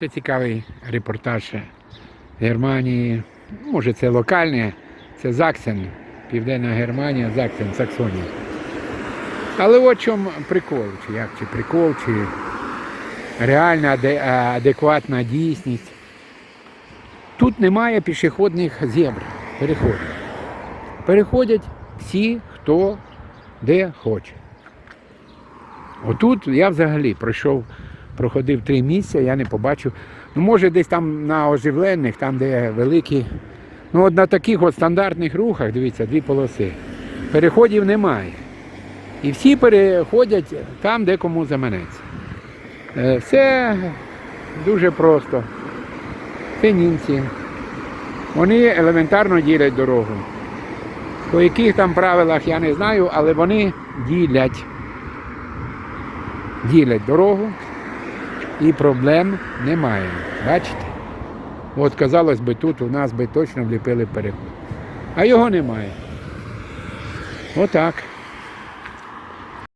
Це цікавий репортаж Германії. Може це локальне, це Заксен, Південна Германія, Заксен, Саксонія. Але от чому прикол, чи як, чи прикол, чи реальна адекватна дійсність. Тут немає пішохідних зебр, переходів. Переходять всі, хто де хоче. Отут я взагалі пройшов, проходив три місця, я не побачив. Ну, може, десь там на оживлених, там, де великі. Ну, от на таких от стандартних рухах, дивіться, дві полоси. Переходів немає. І всі переходять там, де кому заманеться. Е, Все дуже просто. Це німці. Вони елементарно ділять дорогу. По яких там правилах я не знаю, але вони ділять ділять дорогу і проблем немає. Бачите? От казалось би, тут у нас би точно вліпили переход. А його немає. Отак.